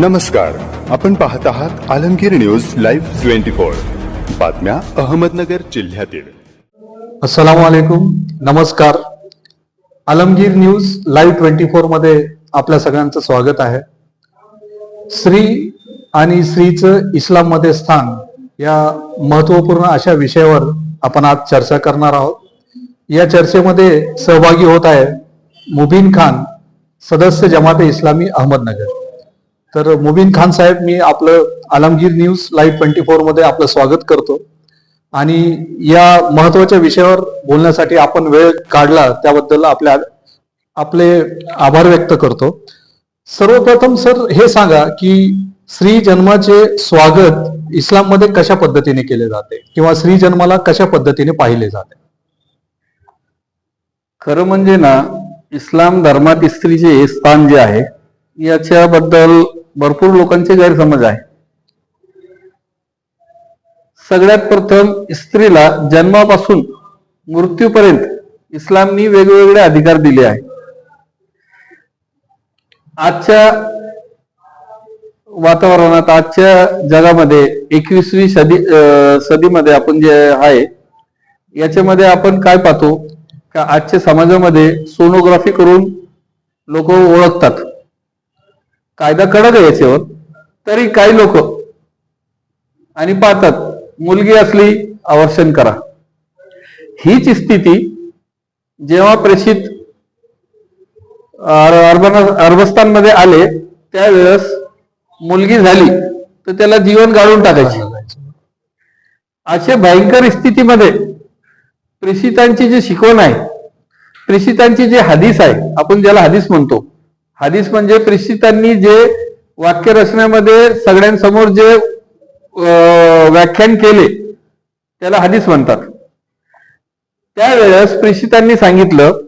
नमस्कार. आपण पाहत आहात Alamgir news live twenty four. बातम्या अहमदनगर जिल्ह्यातील. अस्सलाम वालेकुम नमस्कार. आलमगीर न्यूज लाईव्ह ट्वेंटी फोरमध्ये आपल्या सगळ्यांचं स्वागत आहे. स्त्री आणि स्त्रीचं इस्लाममध्ये स्थान या महत्त्वपूर्ण अशा विषयावर आपण आज चर्चा करणार आहोत. या चर्चेमध्ये सहभागी होत आहे मुबीन खान सदस्य जमाते इस्लामी अहमदनगर. तर मुबीन खान साहेब मी आपलं आलमगीर न्यूज लाईव्ह ट्वेंटी फोरमध्ये आपलं स्वागत करतो. आणि या महत्त्वाच्या विषयावर बोलण्यासाठी आपण वेळ काढला त्याबद्दल आपल्या आपले आभार व्यक्त करतो. सर्वप्रथम सर हे सांगा की स्त्री जन्माचे स्वागत इस्लाममध्ये कशा पद्धतीने केले जाते? किंवा स्त्री जन्माला कशा पद्धतीने पाहिले जाते? खरं म्हणजे ना इस्लाम धर्मात स्त्रीचे हे स्थान जे आहे याच्याबद्दल भरपूर लोकांचे गैरसमज आहे. सगळ्यात प्रथम स्त्रीला जन्मापासून मृत्यूपर्यंत इस्लामनी वेगवेगळे अधिकार दिले आहे आजच्या वातावरणात आजच्या जगामध्ये एकवीसवी सदी अं, सदीमध्ये आपण जे आहे याच्यामध्ये आपण काय पाहतो? का आजच्या समाजामध्ये सोनोग्राफी करून लोक ओळखतात. कायदा कडक आहे याच्यावर तरी काही लोक आणि पाहतात मुलगी असली आवर्षण करा. हीच स्थिती जेव्हा प्रेषित अर- अर्बन अरबस्तानमध्ये आले त्यावेळेस मुलगी झाली तर त्याला जीवन गाळून टाकायची. अशा भयंकर स्थितीमध्ये प्रेषितांची जी शिकवण आहे प्रेषितांची जी हदीस आहे आपण ज्याला हदीस म्हणतो हदीस म्हणजे प्रेषितांनी जे वाक्य रचनेमध्ये सगळ्यांसमोर जे व्याख्यान केले त्याला हदीस म्हणतात. त्यावेळेस प्रेषितांनी सांगितलं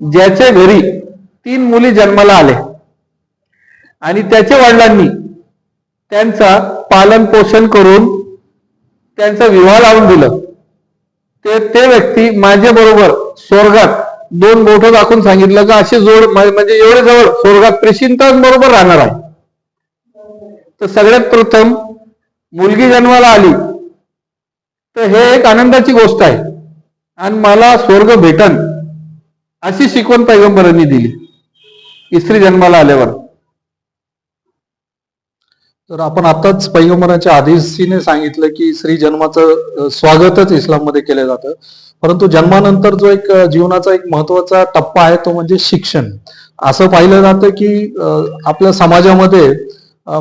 ज्याच्या घरी तीन मुली जन्माला आले आणि त्याच्या वडिलांनी त्यांचा पालन पोषण करून त्यांचा विवाह लावून दिलं. ते ते व्यक्ती माझ्या बरोबर स्वर्गात दोन बोट दाखवून सांगितलं का अशी जोड म्हणजे एवढे जवळ स्वर्गात प्रेषितांबरोबर राहणार आहे. तर सगळ्यात प्रथम मुलगी जन्माला आली तर हे एक आनंदाची गोष्ट आहे. आणि मला स्वर्ग भेटन अशी शिकवण पैगंबरांनी दिली स्त्री जन्माला आल्यावर. तर आपण आताच पैगंबराच्या आदेशीने सांगितलं की स्त्री जन्माचं स्वागतच इस्लाममध्ये केलं जातं. परंतु जन्मानंतर जो एक जीवनाचा एक महत्त्वाचा टप्पा आहे तो म्हणजे शिक्षण. असं पाहिलं जातं की आपल्या समाजामध्ये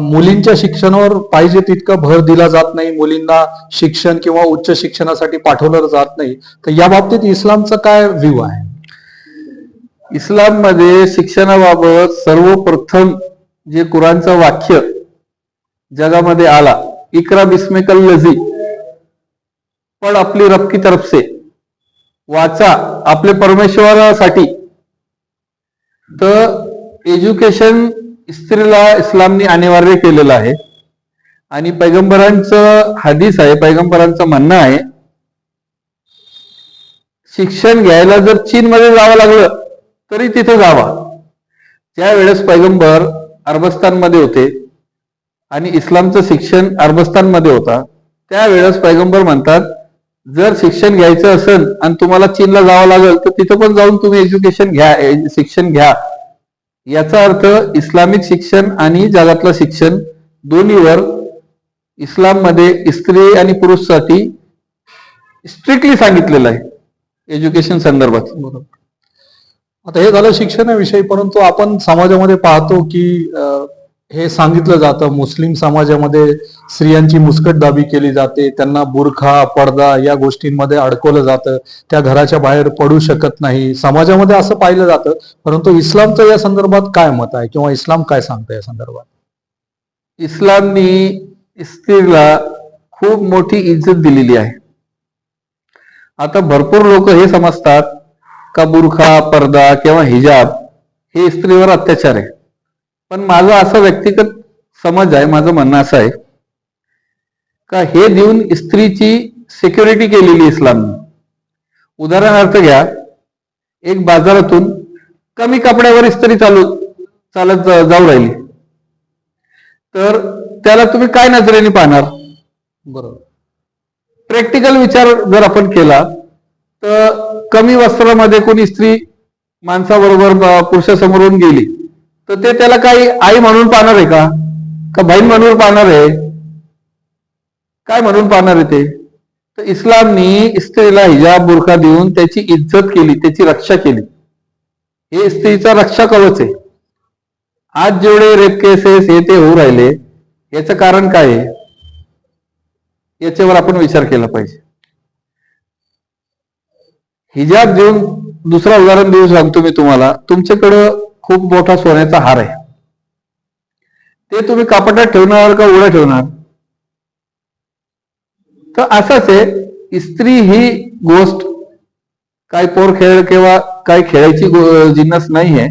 मुलींच्या शिक्षणावर पाहिजे तितका भर दिला जात नाही. मुलींना शिक्षण किंवा उच्च शिक्षणासाठी पाठवलं जात नाही. तर या बाबतीत इस्लामचा काय व्ह्यू आहे? इस्लाममध्ये शिक्षणाबाबत सर्वप्रथम जे कुराणचं वाक्य जगामध्ये आला. इकरा बिस्मेकल लजी. पण आपली रबकी तरफसे. तरफ से वाचा आपले परमेश्वरासाठी. तर एज्युकेशन स्त्रीला इस्लामने अनिवार्य केलेलं आहे. आणि पैगंबरांचं हदीस आहे पैगंबरांचं म्हणणं आहे शिक्षण घ्यायला जर चीनमध्ये जावं लागलं तरी तिथे जावा. त्यावेळेस पैगंबर अरबस्तानमध्ये होते आणि इस्लामचं शिक्षण अरबस्तानमध्ये होता. त्यावेळेस पैगंबर म्हणतात जर शिक्षण घ्यायचं असेल आणि तुम्हाला चीनला जावं लागेल तर तिथं पण जाऊन तुम्ही एज्युकेशन घ्या शिक्षण घ्या. याचा अर्थ इस्लामिक शिक्षण आणि जगातलं शिक्षण दोन्हीवर इस्लाममध्ये स्त्री आणि पुरुषसाठी स्ट्रिक्टली सांगितलेलं आहे. एज्युकेशन संदर्भात. बरोबर. आता हे झालं शिक्षणाविषयी परंतु आपण समाजामध्ये पाहतो की हे सांगितलं जातं. मुस्लिम समाजामध्ये स्त्रियांची मुस्कटदाबी केली जाते. त्यांना बुरखा पडदा या गोष्टींमध्ये अडकवलं जातं. त्या घराच्या बाहेर पडू शकत नाही. समाजामध्ये असं पाहिलं जातं. परंतु इस्लामचं या संदर्भात काय मत आहे? किंवा इस्लाम काय सांगतं या संदर्भात? इस्लामनी स्त्रीला खूप मोठी इज्जत दिलेली आहे. आता भरपूर लोक हे समजतात का बुरखा पर्दा किंवा हिजाब हे स्त्रीवर अत्याचार आहे. पण माझा असा व्यक्तिगत समज आहे माझं म्हणणं असं आहे का हे देऊन स्त्रीची सिक्युरिटी केलेली इस्लामने उदाहरणार्थ घ्या एक बाजारातून कमी कपड्यावर स्त्री चालू चालत जाऊ राहिली. तर त्याला तुम्ही काय नजरेने पाहणार? बरोबर. प्रॅक्टिकल विचार जर आपण केला तर कमी वस्त्रामध्ये कोणी स्त्री माणसाबरोबर पुरुषासमोरून गेली. तर ते त्याला काही आई म्हणून पाहणार आहे का? का बहीण म्हणून पाहणार आहे? काय म्हणून पाहणार आहे ते? तर इस्लामनी स्त्रीला हिजाब बुरखा देऊन त्याची इज्जत केली त्याची रक्षा केली. हे स्त्रीचा रक्षा कवच आहे. आज जेवढे रेप केसेस हे ते होऊ राहिले याचं कारण काय आहे? याच्यावर आपण विचार केला पाहिजे. हिजाब देऊन दुसरा उदाहरण देऊ सांगतो मी तुम्हाला. तुमच्याकडं खूप मोठा सोन्याचा हार आहे. ते तुम्ही कापडात ठेवणार का उघडा ठेवणार तर असंच आहे स्त्री ही गोष्ट काय पोर खेळ किंवा काय खेळायची जिन्नस नाही आहे.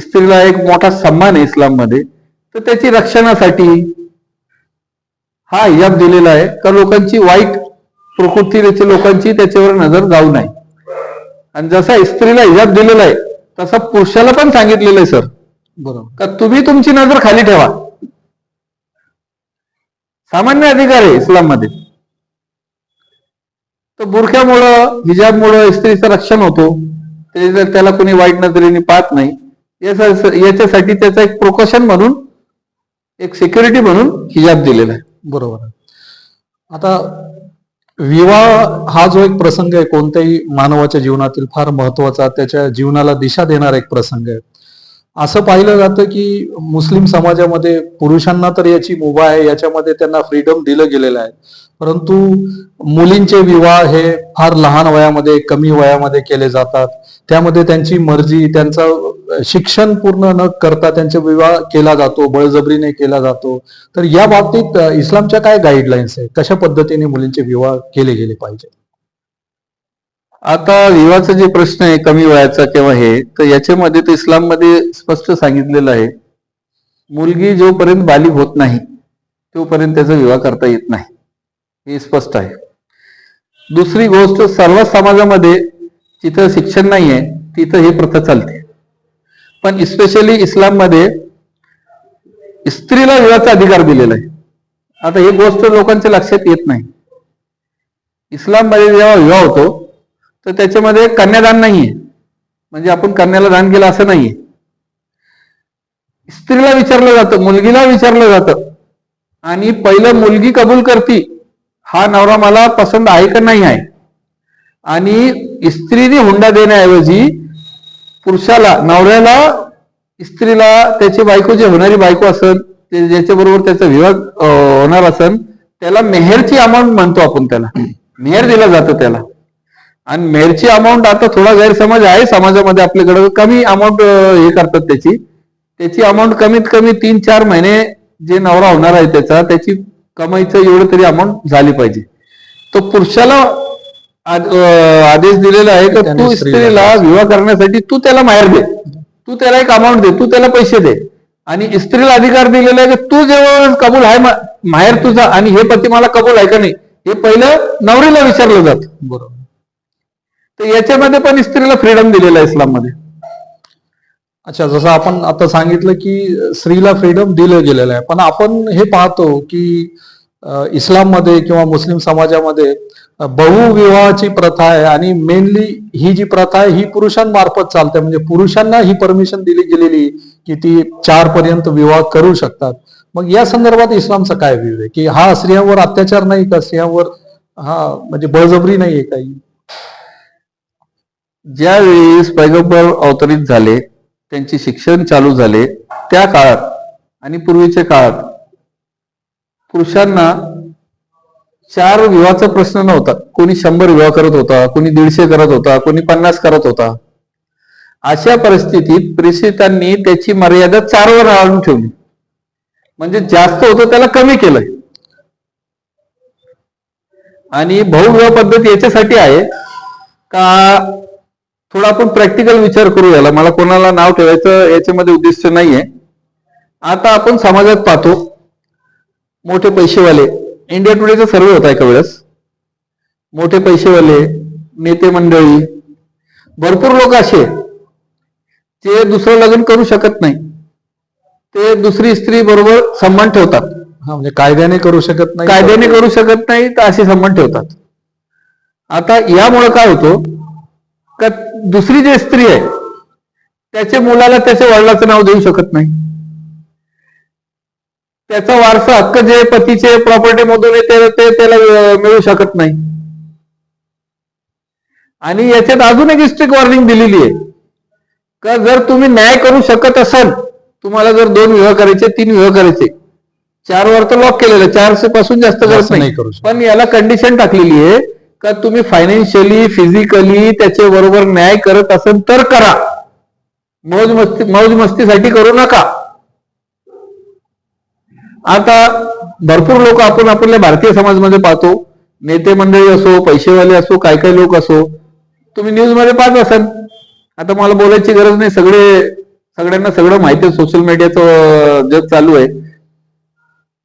स्त्रीला एक मोठा सन्मान आहे इस्लाममध्ये तर त्याची रक्षणासाठी हा हिजाब दिलेला आहे का लोकांची वाईट प्रकृती लोकांची त्याच्यावर नजर जाऊ नये. आणि जसा स्त्रीला हिजाब दिलेला आहे तसा पुरुषाला पण सांगितलेलं आहे सर. बरोबर. का तुम्ही तुमची नजर खाली ठेवा. सामान्य अधिकार आहे इस्लाममध्ये तर बुरख्यामुळं हिजाबमुळं स्त्रीचं रक्षण होतो. ते- त्याला कोणी वाईट नजरेने पाहत नाही याचा- याच्यासाठी त्याचा एक प्रोकशन म्हणून एक सिक्युरिटी म्हणून हिजाब दिलेला आहे. बरोबर. आता विवाह हा जो एक प्रसंग आहे कोणत्याही मानवाच्या जीवनातील फार महत्त्वाचा त्याच्या जीवनाला दिशा देणारा एक प्रसंग आहे. असं पाहिलं जातं की मुस्लिम समाजामध्ये पुरुषांना तर याची मुभा आहे याच्यामध्ये त्यांना फ्रीडम दिलं गेलेलं आहे. परंतु मुलींचे विवाह हे फार लहान वयामध्ये कमी वयामध्ये केले जातात. त्यामध्ये त्यांची मर्जी त्यांचं शिक्षण पूर्ण न करता त्यांचा विवाह केला जातो बळजबरीने केला जातो. तर या बाबतीत इस्लामच्या काय गाईडलाईन्स आहे कशा पद्धतीने मुलींचे विवाह केले गेले पाहिजे? आता विवाहाचा जे प्रश्न आहे कमी वयाचा किंवा हे तर याच्यामध्ये तर इस्लाममध्ये स्पष्ट सांगितलेलं आहे. मुलगी जोपर्यंत बालिक होत नाही तोपर्यंत त्याचा विवाह करता येत नाही. हे स्पष्ट आहे. दुसरी गोष्ट सर्व समाजामध्ये जिथं शिक्षण नाही आहे तिथं हे प्रथा चालते. पण स्पेशली इस्लाममध्ये स्त्रीला विवाहाचा अधिकार दिलेला आहे. आता ही गोष्ट लोकांच्या लक्षात येत नाही. इस्लाममध्ये जेव्हा विवाह होतो तर त्याच्यामध्ये कन्यादान नाहीये. म्हणजे आपण कन्याला दान केलं असं नाहीये. स्त्रीला विचारलं जातं मुलगीला विचारलं जातं. आणि पहिलं मुलगी कबूल करती हा नवरा मला पसंत आहे का नाही आहे? आणि स्त्रीने हुंडा देण्याऐवजी पुरुषाला नवऱ्याला स्त्रीला त्याची बायको जे होणारी बायको असेल ते ज्याच्याबरोबर त्याचा विवाह होणार असेल त्याला मेहरची अमाऊंट म्हणतो आपण त्याला. मेहर दिला जातं त्याला. आणि मेहरची अमाऊंट आता थोडा गैरसमज आहे समाजामध्ये आपल्याकडं कमी अमाऊंट हे करतात त्याची. त्याची अमाऊंट कमीत कमी तीन चार महिने जे नवरा होणार आहे त्याचा त्याची कमाईचं एवढं तरी अमाऊंट झाली पाहिजे. तो पुरुषाला आदेश दिलेला आहे की तू स्त्रीला विवाह करण्यासाठी तू त्याला माहेर दे. तू त्याला एक अमाऊंट दे तू त्याला पैसे दे. आणि स्त्रीला अधिकार दिलेला आहे की तू जेव्हा कबूल आहे माहेर तुझा आणि हे पती मला कबूल आहे का नाही हे पहिलं नवरीला विचारलं जातं. बरोबर. तर याच्यामध्ये पण स्त्रीला फ्रीडम दिलेला आहे इस्लाममध्ये. अच्छा जसं आपण आता सांगितलं की स्त्रीला फ्रीडम दिलं गेलेलं आहे. पण आपण हे पाहतो की इस्लाम इस्लाममध्ये किंवा मुस्लिम समाजामध्ये बहुविवाहाची प्रथा आहे आणि मेनली ही जी प्रथा आहे ही पुरुषांमार्फत चालते. म्हणजे पुरुषांना ही परमिशन दिली गेलेली की ती चार पर्यंत विवाह करू शकतात. मग या संदर्भात इस्लामचा काय विवेक आहे? की हा स्त्रियांवर अत्याचार नाही का? स्त्रियांवर हा म्हणजे बळजबरी नाही आहे काही? ज्यावेळेस पैगंबर अवतरित झाले त्यांचे शिक्षण चालू झाले त्या काळात आणि पूर्वीच्या काळात पुरुषांना चार विवाहाचा प्रश्न नव्हता. कोणी शंभर विवाह करत होता कोणी दीडशे करत होता कोणी पन्नास करत होता. अशा परिस्थितीत प्रेषितांनी त्याची मर्यादा चारवर आणून ठेवली. म्हणजे जास्त होतं त्याला कमी केलंय. आणि बहुविवाह पद्धत याच्यासाठी आहे का थोडा आपण प्रॅक्टिकल विचार करू याला. मला कोणाला नाव ठेवायचं याच्यामध्ये उद्दिष्ट नाहीये. आता आपण समाजात पाहतो. मोठे पैसेवाले. इंडिया टुडेचा सर्वे होता एका वेळेस. मोठे पैसेवाले नेते मंडळी. भरपूर लोक असे. जे दुसरं लग्न करू शकत नाही. ते दुसरी स्त्री बरोबर संबंध ठेवतात. हा म्हणजे कायद्याने करू शकत नाही. कायद्याने करू शकत नाही तर असे संबंध ठेवतात. आता यामुळे काय होतो? का दुसरी जी स्त्री आहे त्याच्या मुलाला त्याच्या वडिलाचं नाव देऊ शकत नाही. त्याचा वारसा हक्क जे पतीचे प्रॉपर्टी मधून ते- त्याला मिळू शकत नाही. आणि याच्यात अजून एक स्ट्रिक्ट वॉर्निंग दिलेली आहे का जर तुम्ही न्याय करू शकत असाल तुम्हाला जर दोन विवाह करायचे तीन विवाह करायचे चार वर तर लॉक केलेलं चारशे पासून जास्त करत जास्त नाही. पण याला कंडिशन टाकलेली आहे का तुम्ही फायनान्शियली फिजिकली त्याच्या बरोबर न्याय करत असेल तर करा. मौज मस्ती मौज मस्तीसाठी करू नका. आता भरपूर लोक आपण आपल्या भारतीय समाजामध्ये पाहतो. नेते मंडळी असो पैसेवाले असो काय काय लोक असो तुम्ही न्यूजमध्ये पाहत असाल. आता मला बोलायची गरज नाही सगळे सगळ्यांना सगळं माहिती आहे. सोशल मीडियाचं जग चालू आहे.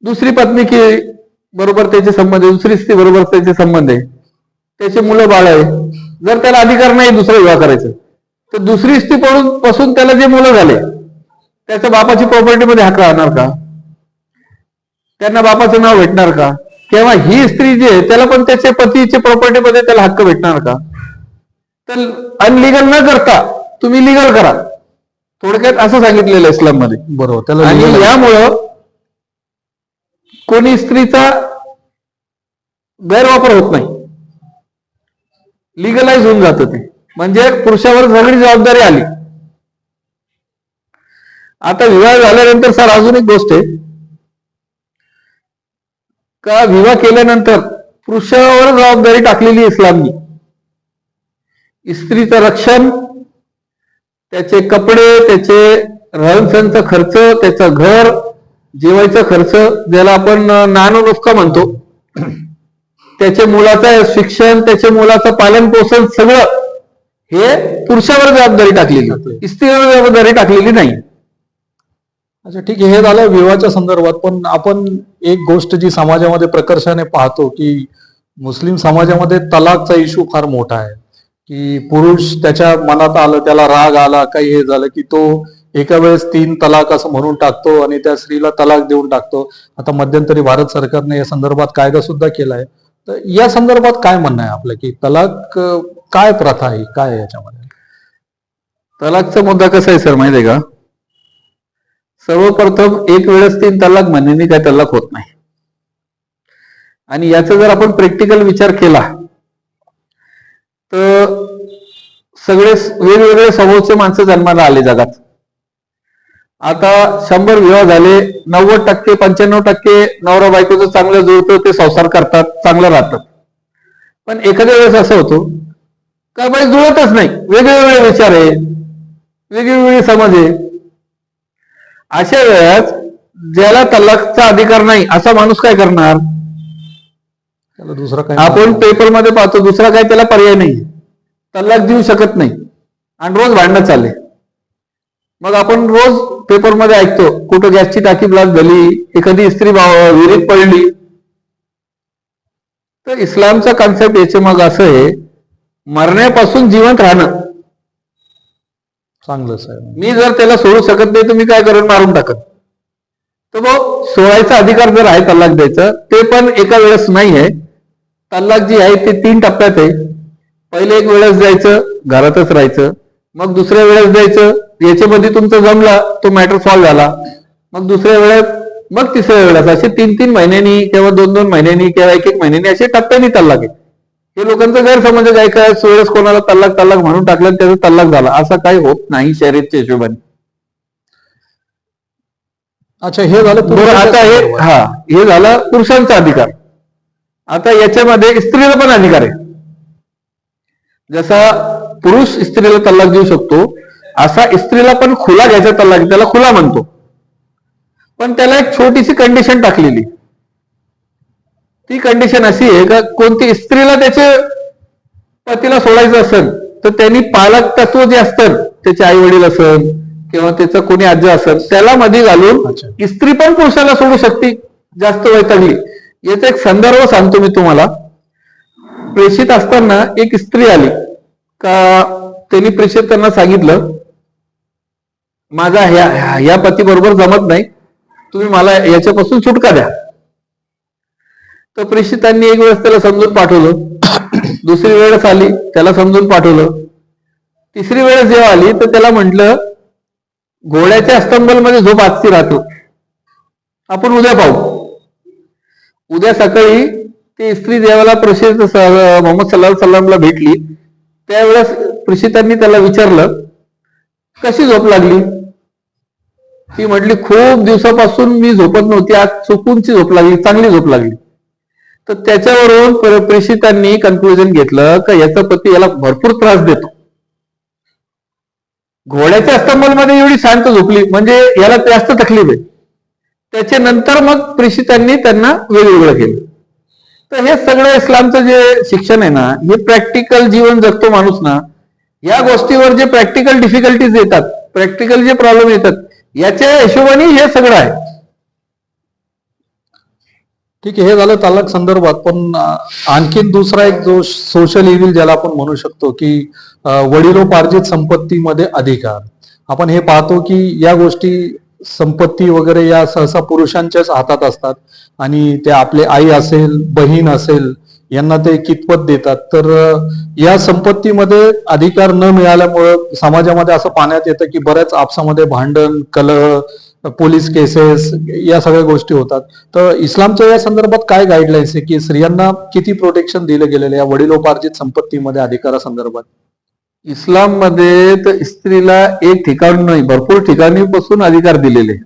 दुसरी पत्नी की बरोबर त्याचे संबंध आहे. दुसरी स्त्री बरोबर त्याचे संबंध आहे. त्याचे मुलं बाळ आहे. जर त्याला अधिकार नाही दुसरा विवाह करायचा तर दुसरी स्त्री पडून पासून त्याला जे मुलं झाले त्याच्या बापाची प्रॉपर्टीमध्ये हक्क राहणार का? त्यांना बापाचं नाव भेटणार का? किंवा ही स्त्री जी आहे त्याला पण त्याच्या पतीच्या प्रॉपर्टीमध्ये त्याला हक्क भेटणार का? तर अनलिगल न करता तुम्ही लिगल करा. थोडक्यात असं सांगितलेलं इस्लाममध्ये बरोबर त्याला आणि यामुळं कोणी स्त्रीचा गैरवापर होत नाही. लिगलाइज होऊन जातं ते. म्हणजे पुरुषावर सगळी जबाबदारी आली. आता विवाह झाल्यानंतर सर अजून एक गोष्ट आहे. का विवाह केल्यानंतर पुरुषावर जबाबदारी टाकलेली इस्लामनी? स्त्रीचं रक्षण त्याचे कपडे त्याचे रहनसहनचा खर्च त्याचं घर जेवायचा खर्च ज्याला आपण नानो म्हणतो. त्याच्या मुलाचं शिक्षण त्याच्या मुलाचं पालन पोषण सगळं हे पुरुषावर जबाबदारी टाकलेली स्त्रीवर जबाबदारी टाकलेली नाही. अच्छा ठीक आहे. हे झालं विवाहाच्या संदर्भात पण आपण एक गोष्ट जी समाजामध्ये प्रकर्षाने पाहतो की मुस्लिम समाजामध्ये तलाकचा इश्यू फार मोठा आहे. की पुरुष त्याच्या मनात आलं त्याला राग आला काही हे झालं की तो एका वेळेस तीन तलाक असं म्हणून टाकतो आणि त्या स्त्रीला तलाक देऊन टाकतो. आता मध्यंतरी भारत सरकारने या संदर्भात कायदा सुद्धा केलाय. तर या संदर्भात काय म्हणणं आहे आपलं? की तलाक काय प्रथा आहे? काय याच्यामध्ये? तलाकचा मुद्दा कसा आहे सर माहिती आहे का? सर्वप्रथम एक वेळेस तीन तलाक म्हणण्याने काय तलाक होत नाही. आणि याचा जर आपण प्रॅक्टिकल विचार केला तर सगळे वेगवेगळे समोरचे माणसं जन्माला आले जगात. आता शंभर विवाह झाले नव्वद टक्के पंच्याण्णव टक्के नवरा बायकोचं चांगलं जुळतं ते संसार करतात चांगलं राहतात पण एखाद्या वेळेस असं होतं का बाई जुळतच नाही? वेगवेगळे विचार आहे वेगवेगळे समज आहे. अशा वेळेस ज्याला तलाकचा अधिकार नाही असा माणूस काय करणार? दुसरं काय आपण पेपरमध्ये पाहतो दुसरा काय त्याला पर्याय नाही. तलाक देऊ शकत नाही. आणि रोज भांडणं चालले. मग आपण रोज पेपरमध्ये ऐकतो कुठं गॅसची टाकी ब्लास्ट झाली एखादी स्त्री भाव- विहिरीत पडली. तर इस्लामचा कॉन्सेप्ट याचे मग असं आहे मरण्यापासून जिवंत राहणं. चांगलंच आहे मी जर त्याला सोडू शकत नाही तर मी काय करेन? मारून टाकत तर मग सोडायचा अधिकार जर आहे तलाक द्यायचा ते पण एका वेळेस नाही आहे. तलाक जी आहे ते तीन टप्प्यात आहे. पहिले एक वेळेस द्यायचं घरातच राहायचं. मग दुसऱ्या वेळेस द्यायचं याच्यामध्ये तुमचं जमला तो मॅटर सॉल्व्ह झाला. मग दुसऱ्या वेळेस मग तिसऱ्या वेळेस असे तीन तीन महिन्यांनी किंवा दोन दोन महिन्यांनी किंवा एक एक महिन्यांनी असे टप्प्याने तल्लाक आहे. हे लोकांचा गैरसमज आहे काय काय वेळेस कोणाला तल्लाक तल्लाक म्हणून टाकलं आणि त्याचा तल्लाक झाला. असं काही होत नाही शर्यतच्या हिशोबाने. अच्छा हे झालं आता हे हा हे झालं पुरुषांचा अधिकार. आता याच्यामध्ये स्त्रीला पण अधिकार आहे. जसा पुरुष स्त्रीला तल्लाक देऊ शकतो असा स्त्रीला पण खुला घ्यायचा आहे, त्याला खुला म्हणतो. पण त्याला एक छोटीशी कंडिशन टाकलेली. ती कंडिशन अशी आहे का कोणती स्त्रीला त्याचे पतीला सोडायचं असेल तर त्यांनी पालक तत्व जे असतं त्याचे आई वडील असेल किंवा त्याचं कोणी आजी असेल त्याला मध्ये घालून. स्त्री पण पुरुषाला सोडू शकते जास्त वैतागली. याचा एक संदर्भ सांगतो मी तुम्हाला. प्रेषित असताना एक स्त्री आली. का त्यांनी प्रेषित त्यांना सांगितलं माझा ह्या ह्या पती बरोबर जमत नाही. तुम्ही मला याच्यापासून सुटका द्या. तर प्रेषितांनी एक वेळेस त्याला समजून पाठवलं. दुसरी वेळेस आली त्याला समजून पाठवलं. तिसरी वेळेस जेव्हा आली तर त्याला म्हटलं घोड्याच्या स्तंभलमध्ये झोप आजची राहतो. आपण उद्या पाहू. उद्या सकाळी ते स्त्री देवाला प्रसिद्ध मोहम्मद सल्ला सल्लामला भेटली. त्यावेळेस प्रेषितांनी त्याला विचारलं कशी झोप लागली? ती म्हटली खूप दिवसापासून मी झोपत नव्हती. आज चुकूनची झोप लागली चांगली झोप लागली. तर त्याच्यावरून प्रेषितांनी कन्क्लुजन घेतलं का याचा पती याला भरपूर त्रास देतो. घोड्याच्या मध्ये एवढी शांत झोपली म्हणजे याला जास्त तकलीफ आहे. त्याच्यानंतर मग प्रेषितांनी त्यांना वेगवेगळं केलं. तर हे सगळं इस्लामचं जे शिक्षण आहे ना हे प्रॅक्टिकल जीवन जगतो माणूस ना या गोष्टीवर जे प्रॅक्टिकल डिफिकल्टीज येतात प्रॅक्टिकल जे प्रॉब्लेम येतात याच्या हिशोबाने हे सगळं आहे. ठीक आहे हे झालं तालक संदर्भात पण आणखीन दुसरा एक जो सोशल इव्हिल ज्याला आपण म्हणू शकतो की वडिलोपार्जित संपत्तीमध्ये अधिकार. आपण हे पाहतो की या गोष्टी संपत्ती वगैरे या सहसा पुरुषांच्याच हातात असतात आणि ते आपले आई असेल बहीण असेल यांना ते कितपत देतात? तर या संपत्तीमध्ये अधिकार न मिळाल्यामुळं समाजामध्ये असं पाहण्यात येतं की बऱ्याच आपसामध्ये भांडण कलह पोलीस केसेस या सगळ्या गोष्टी होतात. तर इस्लामच्या या संदर्भात काय गाईडलाईन्स आहे की स्त्रियांना किती प्रोटेक्शन दिलं गेलेलं आहे? या वडिलोपार्जित संपत्तीमध्ये अधिकारासंदर्भात. इस्लाममध्ये तर स्त्रीला एक ठिकाण नाही भरपूर ठिकाणीपासून अधिकार दिलेले.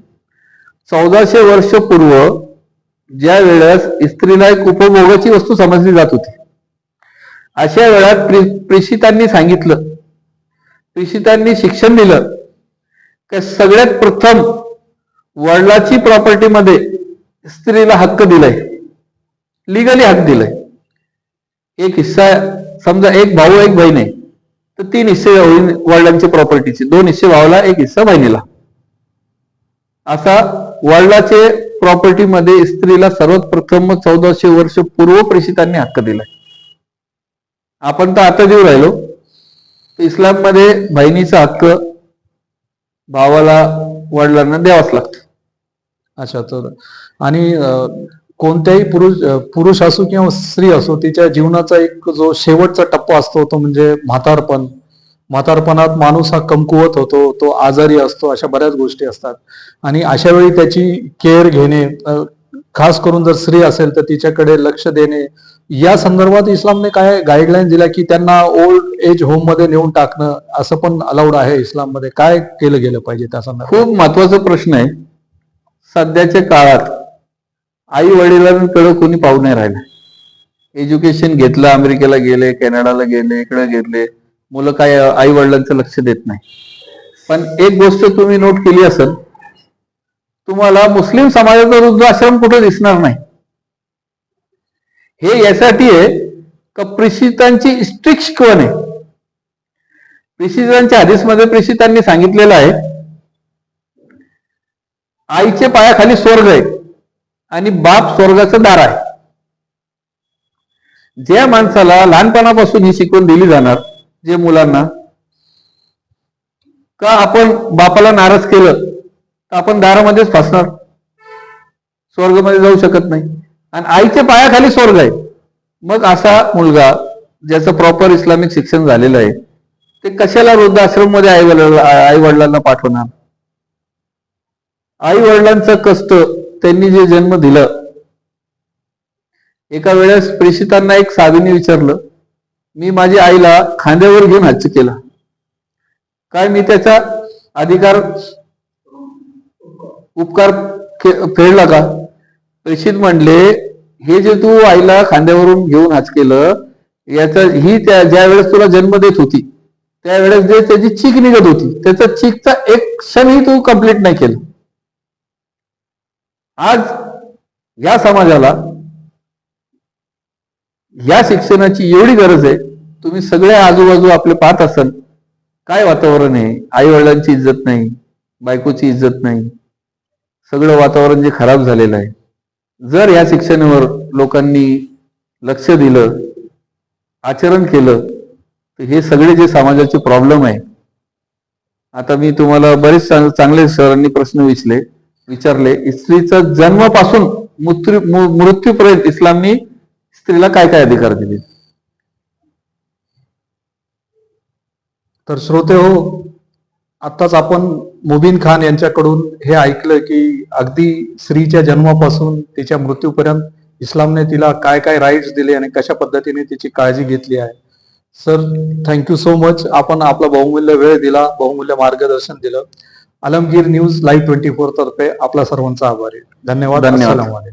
चौदाशे वर्ष पूर्व ज्या वेळेस स्त्रीला एक उपभोगाची वस्तू समजली जात होती. अशा वेळात प्रेषितांनी सांगितलं. प्रेषितांनी शिक्षण दिलं. की सगळ्यात प्रथम वडिलाची प्रॉपर्टीमध्ये स्त्रीला हक्क दिलाय. लिगली हक्क दिलाय. एक हिस्सा समजा एक भाऊ एक बहीण आहे. तर तीन हिस्से होईल वडिलांच्या प्रॉपर्टीचे दोन हिस्से भावाला एक हिस्सा बहिणीला. असा वडिलाचे प्रॉपर्टीमध्ये स्त्रीला सर्वात प्रथम चौदाशे वर्ष पूर्व प्रेषितांनी हक्क दिलाय. आपण तर आता देऊ राहिलो. इस्लाम इस्लाममध्ये बहिणीचा हक्क भावाला वडिलांना द्यावाच लागतो. अच्छा तर. आणि अं, कोणत्याही पुरुष पुरुष असो किंवा स्त्री असो तिच्या जीवनाचा एक जो शेवटचा टप्पा असतो तो म्हणजे म्हातारपण. म्हातारपणात माणूस हा कमकुवत होतो तो आजारी असतो अशा बऱ्याच गोष्टी असतात. आणि अशा वेळी त्याची केअर घेणे खास करून जर स्त्री असेल तर तिच्याकडे लक्ष देणे या संदर्भात इस्लामने काय गाईडलाईन दिल्या की त्यांना ओल्ड एज होममध्ये नेऊन टाकणं असं पण अलाउड आहे इस्लाममध्ये. काय केलं गेलं पाहिजे त्या संदर्भात? खूप महत्त्वाचा प्रश्न आहे. सध्याच्या काळात आई वडिलांकडे कोणी पाहू नाही राहिलं. एज्युकेशन घेतलं अमेरिकेला गेले कॅनडाला गेले इकडे गेले. मुलं काय आई वडिलांचं लक्ष देत नाही. पण एक गोष्ट तुम्ही नोट केली असेल तुम्हाला मुस्लिम समाजाचा वृद्धाश्रम कुठं दिसणार नाही? हे यासाठी आहे का प्रेषितांची स्ट्रिक्ट शिकवण आहे? प्रेषितांच्या हदीसमध्ये प्रेषितांनी सांगितलेलं आहे आईच्या पायाखाली स्वर्ग आहे आणि बाप स्वर्गाचं दार आहे. ज्या माणसाला लहानपणापासून ही शिकवण दिली जाणार जे मुलांना का आपण बापाला नाराज केलं तर आपण दारामध्येच फसणार? स्वर्गमध्ये जाऊ शकत नाही. आणि आईच्या पायाखाली स्वर्ग आहे. मग असा मुलगा ज्याचं प्रॉपर इस्लामिक शिक्षण झालेलं आहे ते कशाला वृद्धाश्रममध्ये आई वडिला आई वडिलांना पाठवणार? आई वडिलांचं कष्ट त्यांनी जे जन्म दिलं एका वेळेस प्रेषितांना एक साधूने विचारलं मी माझ्या आईला खांद्यावर घेऊन हच्च केला. काय मी त्याचा अधिकार उपकार फेडला का? प्रेषित म्हणले हे जे तू आईला खांद्यावरून घेऊन हाच केलं याचा ही त्या ज्या वेळेस तुला जन्म देत होती त्यावेळेस जे त्याची चीक निघत होती त्याचा चीकचा एक क्षणही तू कंप्लीट नाही केलं. आज या समाजाला या शिक्षणाची एवढी गरज आहे तुम्ही सगळे आजूबाजू आपले पाहत असाल काय वातावरण आहे? आई वडिलांची इज्जत नाही बायकोची इज्जत नाही. सगळं वातावरण जे खराब झालेलं आहे. जर या शिक्षणावर लोकांनी लक्ष दिलं आचरण केलं तर हे सगळे जे समाजाचे प्रॉब्लेम आहे. आता मी तुम्हाला बरेच चांगले सरांनी प्रश्न विचले विचारले स्त्रीचा जन्मापासून मृत्यू मृत्यूपर्यंत इस्लामनी स्त्रीला काय काय अधिकार दिले? तर श्रोते हो आत्ताच आपण मुबीन खान यांच्याकडून हे ऐकलं की अगदी स्त्रीच्या जन्मापासून तिच्या मृत्यूपर्यंत इस्लामने तिला काय काय राईट्स दिले आणि कशा पद्धतीने तिची काळजी घेतली आहे. सर थँक्यू सो मच आपण आपला बहुमूल्य वेळ दिला बहुमूल्य मार्गदर्शन दिलं. Alamgir news live twenty four तर्फे आपला सर्वांचा आभार आहे. धन्यवाद. धन्यवाद.